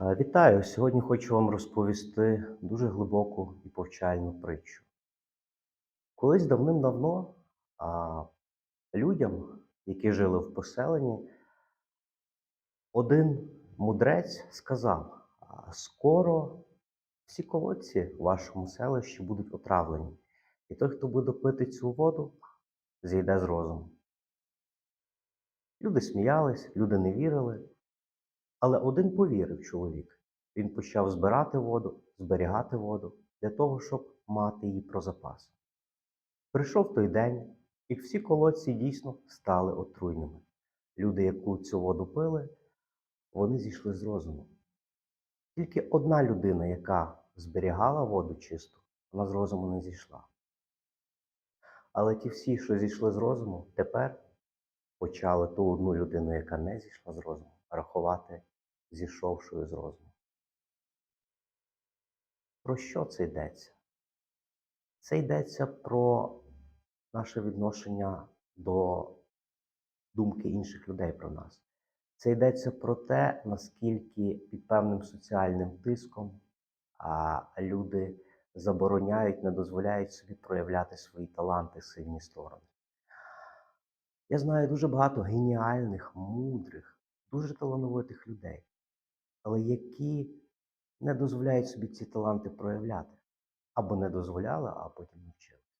Е, Вітаю! Сьогодні хочу вам розповісти дуже глибоку і повчальну притчу. Колись давним-давно людям, які жили в поселенні, один мудрець сказав: скоро всі колодці в вашому селищі будуть отравлені, і той, хто буде пити цю воду, зійде з розуму. Люди сміялись, люди не вірили, але один повірив чоловік. Він почав збирати воду, зберігати воду для того, щоб мати її про запас. Прийшов той день, і всі колодці дійсно стали отруйними. Люди, яку цю воду пили, вони зійшли з розуму. Тільки одна людина, яка зберігала воду чисту, вона з розуму не зійшла. Але ті всі, що зійшли з розуму, тепер почали ту одну людину, яка не зійшла з розуму, зійшовшою з розуму. Про що це йдеться? Це йдеться про наше відношення до думки інших людей про нас. Це йдеться про те, наскільки під певним соціальним тиском а, люди забороняють, не дозволяють собі проявляти свої таланти, сильні сторони. Я знаю дуже багато геніальних, мудрих, дуже талановитих людей, але які не дозволяють собі ці таланти проявляти. Або не дозволяли, а потім навчилися.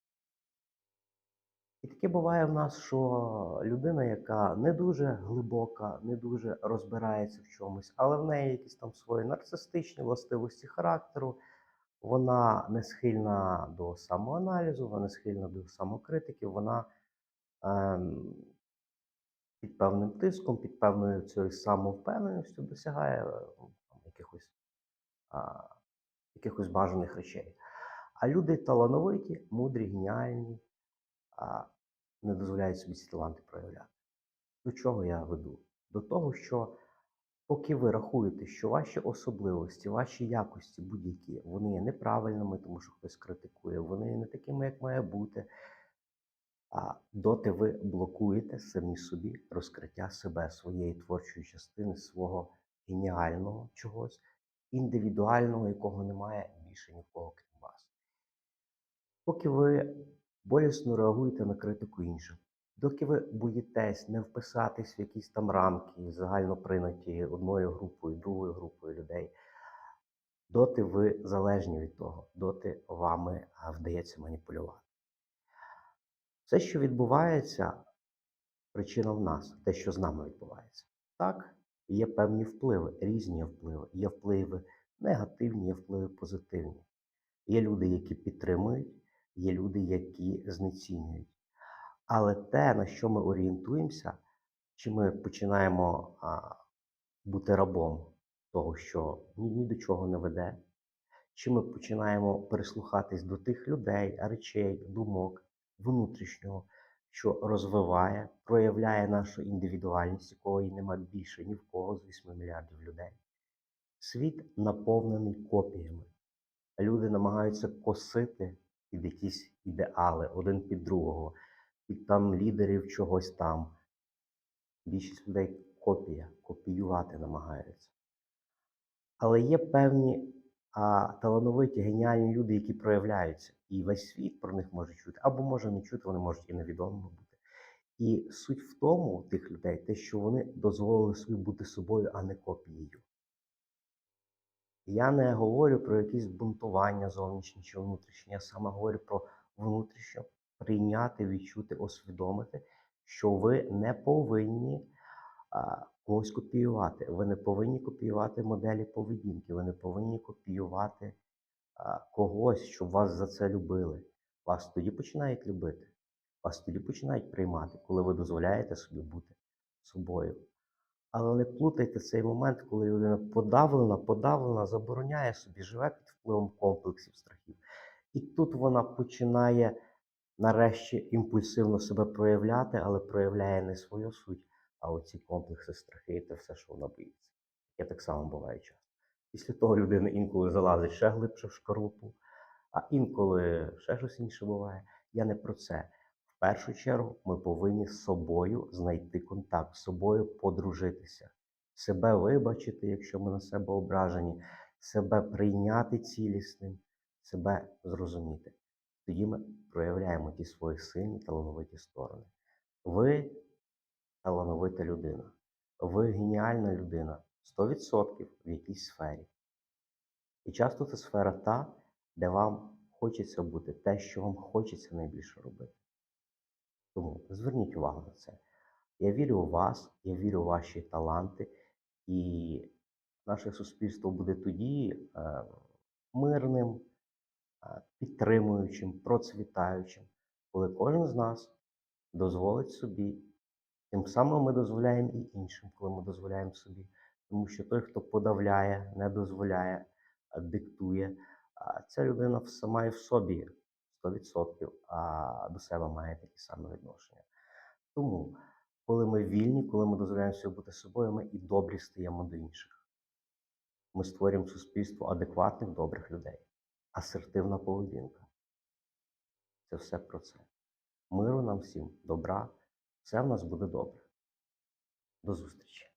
І таке буває в нас, що людина, яка не дуже глибока, не дуже розбирається в чомусь, але в неї якісь там свої нарцистичні властивості характеру, вона не схильна до самоаналізу, вона не схильна до самокритики, вона ем, під певним тиском, під певною цією самовпевненістю досягає е, там, якихось, а, якихось бажаних речей. А люди талановиті, мудрі, геніальні, а не дозволяють собі ці таланти проявляти. До чого я веду? До того, що поки ви рахуєте, що ваші особливості, ваші якості будь-які, вони є неправильними, тому що хтось критикує, вони є не такими, як має бути. А доти ви блокуєте самі собі розкриття себе, своєї творчої частини, свого геніального чогось, індивідуального, якого немає більше ні в кого крім вас. Поки ви болісно реагуєте на критику інших, доки ви боїтесь не вписатись в якісь там рамки, загально прийняті одною групою, другою групою людей, доти ви залежні від того, доти вами вдається маніпулювати. Все, що відбувається, причина в нас, те, що з нами відбувається. Так, є певні впливи, різні впливи. Є впливи негативні, є впливи позитивні. Є люди, які підтримують, є люди, які знецінюють. Але те, на що ми орієнтуємося, чи ми починаємо а, бути рабом того, що ні, ні до чого не веде, чи ми починаємо прислухатись до тих людей, речей, думок внутрішнього, що розвиває, проявляє нашу індивідуальність, якої нема більше ні в кого з 8 мільярдів людей. Світ наповнений копіями. Люди намагаються косити під якісь ідеали один під другого, під там лідерів чогось там. Більшість людей копія, копіювати намагаються. Але є певні а, талановиті, геніальні люди, які проявляються, і весь світ про них може чути, або може не чути, вони можуть і невідомими бути. І суть в тому тих людей, те, що вони дозволили собі бути собою, а не копією. Я не говорю про якісь бунтування зовнішні чи внутрішні, я саме говорю про внутрішньо прийняти, відчути, усвідомити, що ви не повинні когось копіювати. Ви не повинні копіювати моделі поведінки, ви не повинні копіювати когось, щоб вас за це любили. Вас тоді починають любити, вас тоді починають приймати, коли ви дозволяєте собі бути собою. Але не плутайте цей момент, коли людина подавлена, подавлена, забороняє собі, живе під впливом комплексів страхів. І тут вона починає нарешті імпульсивно себе проявляти, але проявляє не свою суть, а оці комплекси страхи те все, що вона боїться. Таке так само буває часто. Після того людина інколи залазить ще глибше в шкарлупу, а інколи ще щось інше буває. Я не про це. В першу чергу ми повинні з собою знайти контакт, з собою подружитися. себе вибачити, якщо ми на себе ображені, себе прийняти цілісним, себе зрозуміти. Тоді ми проявляємо ті свої сильні талановиті сторони. Ви талановита людина. Ви геніальна людина 100% в якійсь сфері. І часто це сфера та, де вам хочеться бути те, що вам хочеться найбільше робити. Тому зверніть увагу на це. Я вірю у вас, я вірю у ваші таланти, і наше суспільство буде тоді е, мирним, е, підтримуючим, процвітаючим, коли кожен з нас дозволить собі. Тим самим ми дозволяємо і іншим, коли ми дозволяємо собі. Тому що той, хто подавляє, не дозволяє, диктує, ця людина сама і в собі 100%, а до себе має таке саме відношення. Тому, коли ми вільні, коли ми дозволяємо собі бути собою, ми і добрі стаємо до інших. Ми створюємо суспільство адекватних, добрих людей. Асертивна поведінка. Це все про це. Миру нам всім, добра, все в нас буде добре. До зустрічі!